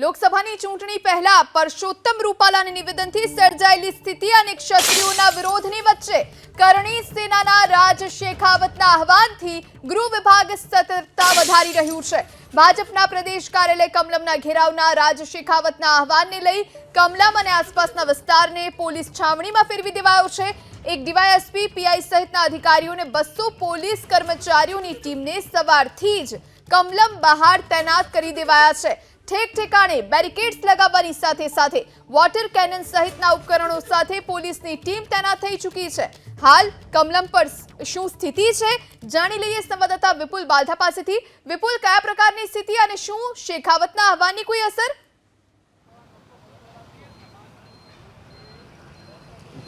લોકસભાની ચૂંટણી પહેલા પરસોત્તમ રૂપાલાના નિવેદનથી સર્જાયેલી સ્થિતિ અને ક્ષત્રિયોના વિરોધની વચ્ચે કરણી સેનાના રાજ શેખાવતના આહવાનથી ગૃહ વિભાગ સતર્કતા વધારી રહ્યું છે. ભાજપના પ્રદેશ કાર્યાલય કમલમના ઘેરાવના રાજ શેખાવતના આહવાનને લઈ કમલમ અને આસપાસના વિસ્તારને પોલીસ છાવણીમાં ફેરવી દેવાયો છે. એક ડીવાયએસપી પીઆઈ સહિતના અધિકારીઓને બસો પોલીસ કર્મચારીઓની ટીમને સવારથી જ કમલમ બહાર તૈનાત કરી દેવાયા છે. ઠેક બેરિકેડ્સ લગાવવાની સાથે સાથે વોટર કેનન સહિતના ઉપકરણો સાથે પોલીસની ટીમ તૈનાત થઈ ચૂકી છે. હાલ કમલમ પર શું સ્થિતિ છે? જાણી લઈએ સંવાદદાતા વિપુલ બાધા પાસેથી. વિપુલ, કયા પ્રકારની સ્થિતિ અને શું શેખાવતના આહવાનની કોઈ અસર?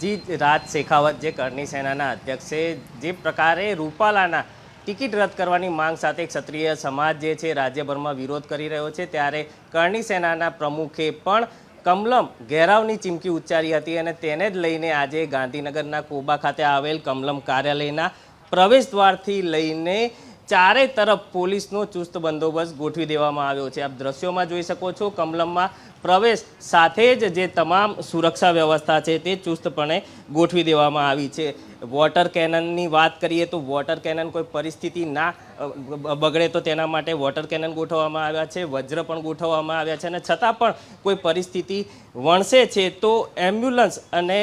જી, રાજ શેખાવત જે કરણી સેનાના અધ્યક્ષે જે પ્રકારે રૂપાલાના ટિકિટ રદ કરવાની માંગ સાથે ક્ષત્રિય સમાજ જે છે રાજ્યભરમાં વિરોધ કરી રહ્યો છે. ત્યારે કરણી સેનાના પ્રમુખે પણ કમલમ ઘેરાવની ચીમકી ઉચ્ચારી હતી અને તેને જ લઈને આજે ગાંધીનગરના કોબા ખાતે આવેલ કમલમ કાર્યાલયના પ્રવેશ દ્વારથી લઈને ચારે તરફ પોલીસનો ચુસ્ત બંદોબસ્ત ગોઠવી દેવામાં આવ્યો છે. આપ દ્રશ્યોમાં જોઈ શકો છો કમલમમાં પ્રવેશ સાથે જ જે તમામ સુરક્ષા વ્યવસ્થા છે તે ચુસ્તપણે ગોઠવી દેવામાં આવી છે. વોટર કેનનની વાત કરીએ તો વોટર કેનન કોઈ પરિસ્થિતિ ના બગડે તો તેના માટે વોટર કેનન ગોઠવવામાં આવ્યા છે, વજ્ર પણ ગોઠવવામાં આવ્યા છે અને છતાં પણ કોઈ પરિસ્થિતિ વણસે છે તો એમ્બ્યુલન્સ અને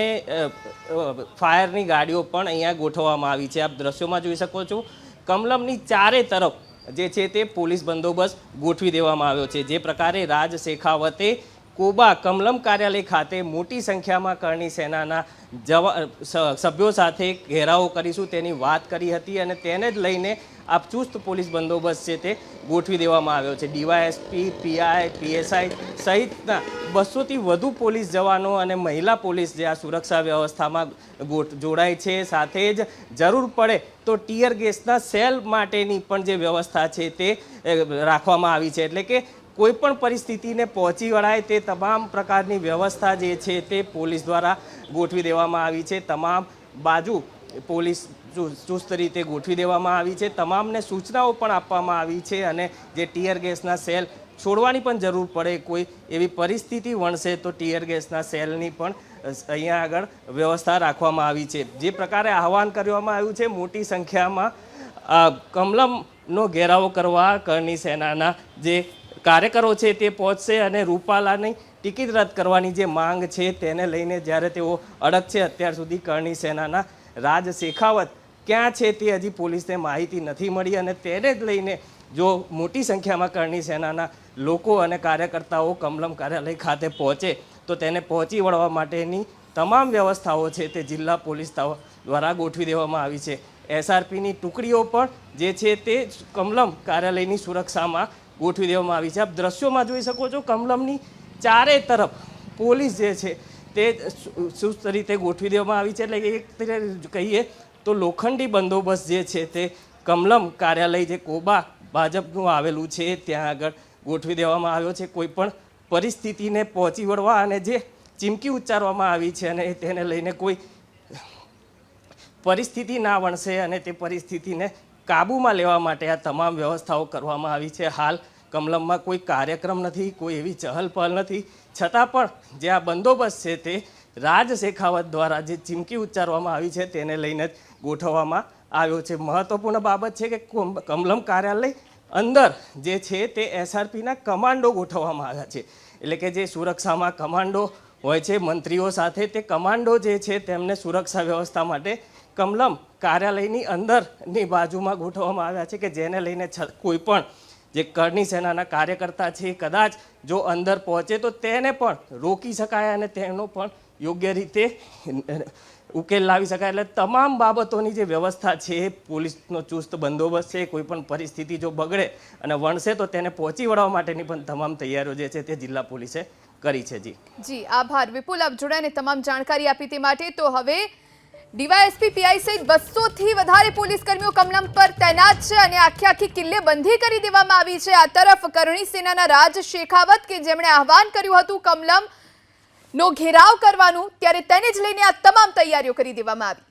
ફાયરની ગાડીઓ પણ અહીંયા ગોઠવવામાં આવી છે. આપ દ્રશ્યોમાં જોઈ શકો છો કમલમની ચારે તરફ જે છે તે પોલીસ બંદોબસ્ત ગોઠવી દેવામાં આવ્યો છે. જે પ્રકારે રાજ શેખાવતે કોબા કમલમ કાર્યાલય ખાતે મોટી સંખ્યામાં કરણી સેનાના જવા સભ્યો સાથે ઘેરાવો કરીશું. તેની વાત કરી હતી અને તેને જ લઈને આ ચુસ્ત પોલીસ બંદોબસ્ત છે તે ગોઠવી દેવામાં આવ્યો છે. ડીવાયએસપી, પીઆઈ, પીએસઆઈ સહિતના બસોથી વધુ પોલીસ જવાનો અને મહિલા પોલીસ જે આ સુરક્ષા વ્યવસ્થામાં ગોઠ- જોડાય છે. સાથે જ જરૂર પડે તો ટીયર ગેસના સેલ માટેની પણ જે વ્યવસ્થા છે તે રાખવામાં આવી છે. એટલે કે કોઈ પણ પરિસ્થિતિને પહોંચી વળાય તે તમામ પ્રકારની વ્યવસ્થા જે છે તે પોલીસ દ્વારા ગોઠવી દેવામાં આવી છે. તમામ બાજુ પોલીસ ચુસ્ત રીતે ગોઠવી દેવામાં આવી છે. તમામને સૂચનાઓ પણ આપવામાં આવી છે અને જે ટીયર ગેસના સેલ છોડવાની પણ જરૂર પડે કોઈ એવી પરિસ્થિતિ વણશે તો ટીયર ગેસના સેલની પણ અહીંયા આગળ વ્યવસ્થા રાખવામાં આવી છે. જે પ્રકારે આહવાન કરવામાં આવ્યું છે, મોટી સંખ્યામાં કમલમનો ઘેરાવો કરવા કરણી સેનાના જે કાર્યકરો છે તે પહોંચશે અને રૂપાલાની ટિકિટ રદ કરવાની જે માંગ છે તેને લઈને જ્યારે તેઓ અડગ છે, અત્યાર સુધી કરણી સેનાના રાજ શેખાવત ક્યાં છે તે હજી પોલીસને માહિતી નથી મળી અને તેને જ લઈને જો મોટી સંખ્યામાં કરણી સેનાના લોકો અને કાર્યકર્તાઓ કમલમ કાર્યાલય ખાતે પહોંચે, તો તેને પહોંચી વળવા માટેની તમામ વ્યવસ્થાઓ છે તે જિલ્લા પોલીસ દ્વારા ગોઠવી દેવામાં આવી છે. એસઆરપીની ટુકડીઓ પણ જે છે તે કમલમ કાર્યાલયની સુરક્ષામાં ગોઠવી દેવામાં આવી છે. આપ દ્રશ્યોમાં જોઈ શકો છો કમલમની ચારે તરફ પોલીસ જે છે તે સુસ્ત રીતે ગોઠવી દેવામાં આવી છે. એટલે એક કહીએ તો લોખંડી બંદોબસ્ત જે છે તે કમલમ કાર્યાલય જે કોબા ભાજપનું આવેલું છે ત્યાં આગળ ગોઠવી દેવામાં આવ્યો છે. કોઈ પણ પરિસ્થિતિને પહોંચી વળવા અને જે ચીમકી ઉચ્ચારવામાં આવી છે અને તેને લઈને કોઈ પરિસ્થિતિ ના વણશે અને તે પરિસ્થિતિને કાબૂમાં લેવા માટે આ તમામ વ્યવસ્થાઓ કરવામાં આવી છે. હાલ કમલમમાં કોઈ કાર્યક્રમ નથી, કોઈ એવી ચહલ પહલ નથી. છતાં પણ જે આ બંદોબસ્ત છે તે રાજ શેખાવત દ્વારા જે ચીમકી ઉચ્ચારવામાં આવી છે તેને લઈને જ ગોઠવવામાં આવ્યો છે. મહત્વપૂર્ણ બાબત છે કે કોમ- કમલમ કાર્યાલય અંદર જે છે તે એસઆરપીના કમાન્ડો ગોઠવવામાં આવ્યા છે. એટલે કે જે સુરક્ષામાં કમાન્ડો હોય છે, મંત્રીઓ સાથે તે કમાન્ડો જે છે તેમને સુરક્ષા વ્યવસ્થા માટે કમલમ કાર્યાલયની અંદરની બાજુમાં ગોઠવવામાં આવ્યા છે કે જેને લઈને કોઈ પણ જે કરની સેનાના કાર્યકર્તા છે કદાચ જો અંદર પહોંચે તો તેને પણ રોકી શકાય અને તેનો પણ યોગ્ય રીતે ઉકેલ લાવી શકાય. એટલે તમામ બાબતોની જે વ્યવસ્થા છે, પોલીસનો ચુસ્ત બંદોબસ્ત છે, કોઈ પણ પરિસ્થિતિ જો બગડે અને વણશે તો તેને પહોંચી વળવા માટેની પણ તમામ તૈયારીઓ જે છે તે જિલ્લા પોલીસે કરી છે. જી. જી, આભાર. વિપુલ, આપ જોડાને તમામ જાણકારી આપી તે માટે. તો હવે ડીવાયએસપી પીઆઈ સહિત બસો થી વધારે પોલીસ કર્મીઓ કમલમ પર તૈનાત છે અને આખી આખી કિલ્લે બંધી કરી દેવામાં આવી છે. આ તરફ કરણી સેનાના રાજ શેખાવત કે જેમણે આહવાન કર્યું હતું કમલમ નો ઘેરાવ કરવાનું, ત્યારે તેને જ લઈને આ તમામ તૈયારીઓ કરી દેવામાં આવી.